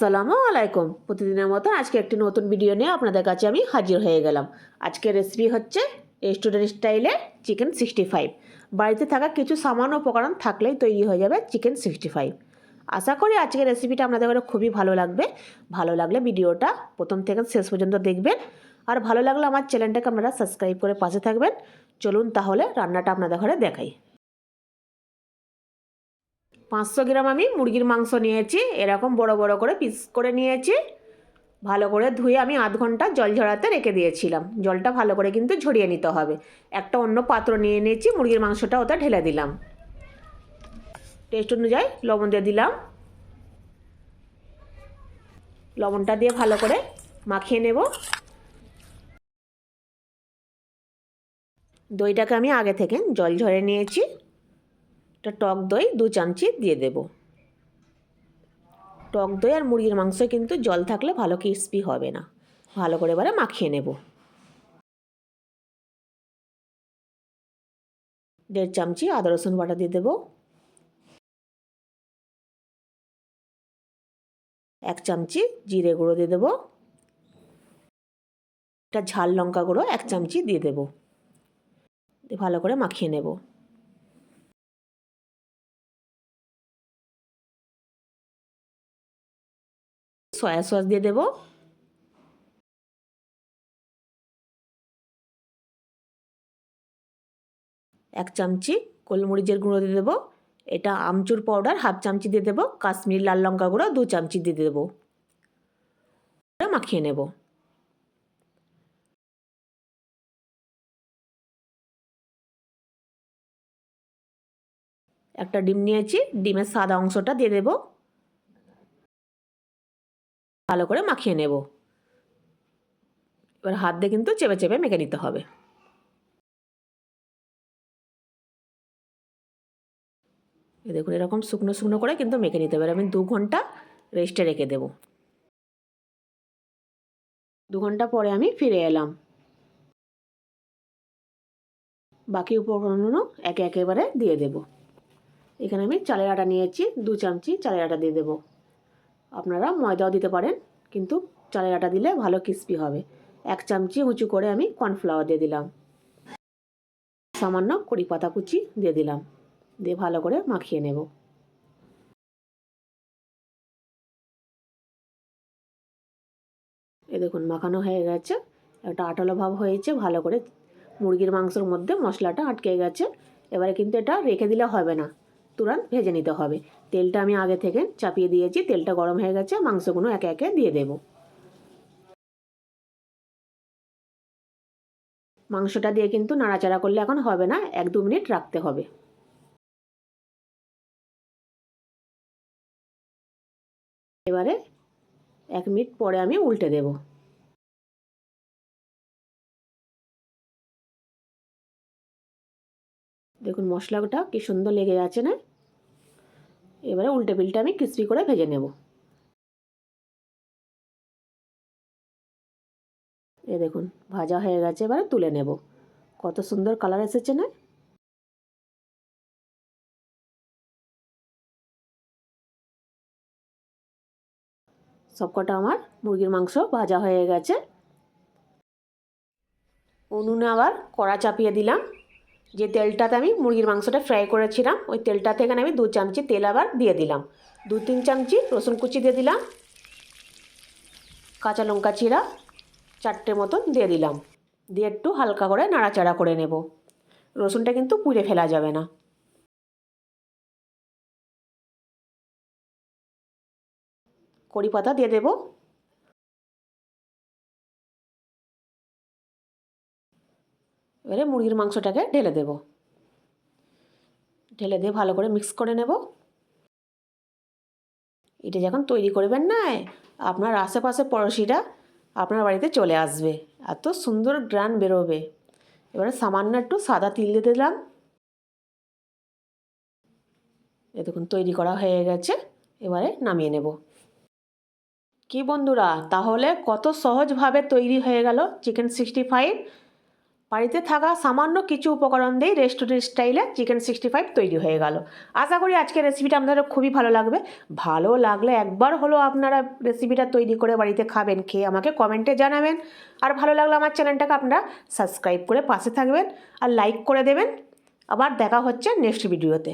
আসসালামু আলাইকুম। প্রতিদিনের মতো আজকে একটি নতুন ভিডিও নিয়ে আপনাদের কাছে আমি হাজির হয়ে গেলাম। আজকের রেসিপি হচ্ছে রেস্টুরেন্ট স্টাইলে চিকেন সিক্সটি ফাইভ বাড়িতে থাকা কিছু সামান্য উপকরণ থাকলেই তৈরি হয়ে যাবে চিকেন সিক্সটি ফাইভ আশা করি আজকের রেসিপিটা আপনাদের কাছে খুবই ভালো লাগবে। ভালো লাগলে ভিডিওটা প্রথম থেকে শেষ পর্যন্ত দেখবেন। আর ভালো লাগলে আমার চ্যানেলটাকে আপনারা সাবস্ক্রাইব করে পাশে থাকবেন। চলুন তাহলে রান্নাটা আপনাদের ঘরে দেখাই। পাঁচশো গ্রাম আমি মুরগির মাংস নিয়েছি, এরকম বড় বড় করে পিস করে নিয়েছি। ভালো করে ধুয়ে আমি আধ ঘণ্টা জল ঝরাতে রেখে দিয়েছিলাম। জলটা ভালো করে কিন্তু ঝরিয়ে নিতে হবে। একটা অন্য পাত্র নিয়ে নিয়েছি, মুরগির মাংসটা ওটা ঢেলে দিলাম। টেস্ট অনুযায়ী লবণ দিয়ে দিলাম। লবণটা দিয়ে ভালো করে মাখিয়ে নেব। দইটাকে আমি আগে থেকে জল ঝরে নিয়েছি। একটা টক দই, দু চামচি দিয়ে দেব। টক দই আর মুরগির মাংস কিন্তু জল থাকলে ভালো ক্রিস্পি হবে না। ভালো করে এবারে মাখিয়ে নেব। দেড় চামচি আদা, রসুন বাটা দিয়ে দেবো। এক চামচি জিরে গুঁড়ো দিয়ে দেবো। একটা ঝাল লঙ্কা গুঁড়ো এক চামচি দিয়ে দেবো। ভালো করে মাখিয়ে নেব। সয়া সস দিয়ে দেবো। এক চামচি গোলমরিচের গুঁড়ো দিয়ে দেবো। এটা আমচুর পাউডার হাফ চামচি দিয়ে দেবো। কাশ্মীর লাল লঙ্কা গুঁড়ো, দু চামচি দিয়ে দেবো। মাখিয়ে নেব। একটা ডিম নিয়েছি, ডিমের সাদা অংশটা দিয়ে দেব। ভালো করে মাখিয়ে নেব। এবার হাত দিয়ে কিন্তু চেপে চেপে মেখে নিতে হবে। দেখুন, এরকম শুকনো শুকনো করে কিন্তু মেখে নিতে হবে। আমি দু ঘণ্টা রেস্টে রেখে দেব। দু ঘণ্টা পরে আমি ফিরে এলাম। বাকি উপকরণগুলো একে একেবারে দিয়ে দেব। এখানে আমি চালের আটা নিয়েছি, দু চামচি চালের আটা দিয়ে দেব। আপনারা ময়দাও দিতে পারেন, কিন্তু চালের আটা দিলে ভালো ক্রিস্পি হবে। এক চামচি উঁচু করে আমি কর্নফ্লাওয়ার দিয়ে দিলাম। সামান্য কড়ি পাতা কুচি দিয়ে দিলাম। দিয়ে ভালো করে মাখিয়ে নেব। এ দেখুন, মাখানো হয়ে গেছে। একটা আটালো ভাব হয়েছে, ভালো করে মুরগির মাংসের মধ্যে মশলাটা আটকে গেছে। এবারে কিন্তু এটা রেখে দিলে হবে না। তুরন্ত ভেজে নিতে হবে। তেলটা আমি আগে থেকে চাপিয়ে দিয়েছি, তেলটা গরম হয়ে গেছে, মাংসগুলো একে একে দিয়ে দেব। মাংসটা দিয়ে কিন্তু নাড়াচাড়া করলে এখন হবে না, এক দু মিনিট রাখতে হবে। এবারে এক মিনিট পরে আমি উল্টে দেব। দেখুন মশলাটা কি সুন্দর লেগে আছে না? এবারে উল্টে পিল্টে আমি ক্রিস্পি করে ভেজে নেব। এ দেখুন, ভাজা হয়ে গেছে, এবারে তুলে নেব। কত সুন্দর কালার এসেছে না? সবকটা আমার মুরগির মাংস ভাজা হয়ে গেছে। উনুনে আবার কড়া চাপিয়ে দিলাম। যে তেলটাতে আমি মুরগির মাংসটা ফ্রাই করেছিলাম, ওই তেলটা থেকে আমি দু চামচি তেল আবার দিয়ে দিলাম। দু তিন চামচি রসুন কুচি দিয়ে দিলাম, কাঁচা লঙ্কা চিরা চারটে মতন দিয়ে দিলাম। দিয়ে একটু হালকা করে নাড়াচাড়া করে নেব। রসুনটা কিন্তু পুড়ে ফেলা যাবে না। কড়ি পাতা দিয়ে দেব। এবারে মুরগির মাংসটাকে ঢেলে দেব। ঢেলে দিয়ে ভালো করে মিক্স করে নেব। এটা যখন তৈরি করবেন না, আপনার আশেপাশে পড়োশিরা আপনার বাড়িতে চলে আসবে। এত সুন্দর গ্রান বেরোবে। এবারে সামান্য একটু সাদা তিল দিয়ে দিলাম। এ দেখুন, তৈরি করা হয়ে গেছে। এবারে নামিয়ে নেব। কি বন্ধুরা, তাহলে কত সহজভাবে তৈরি হয়ে গেল চিকেন সিক্সটি ফাইভ? বাড়িতে থাকা সামান্য কিছু উপকরণ দিয়েই রেস্টুরেন্ট স্টাইলে চিকেন সিক্সটি ফাইভ তৈরি হয়ে গেল। আশা করি আজকের রেসিপিটা আপনাদের খুবই ভালো লাগবে। ভালো লাগলে একবার হলো আপনারা রেসিপিটা তৈরি করে বাড়িতে খাবেন, খেয়ে আমাকে কমেন্টে জানাবেন। আর ভালো লাগলে আমার চ্যানেলটাকে আপনারা সাবস্ক্রাইব করে পাশে থাকবেন আর লাইক করে দেবেন। আবার দেখা হচ্ছে নেক্সট ভিডিওতে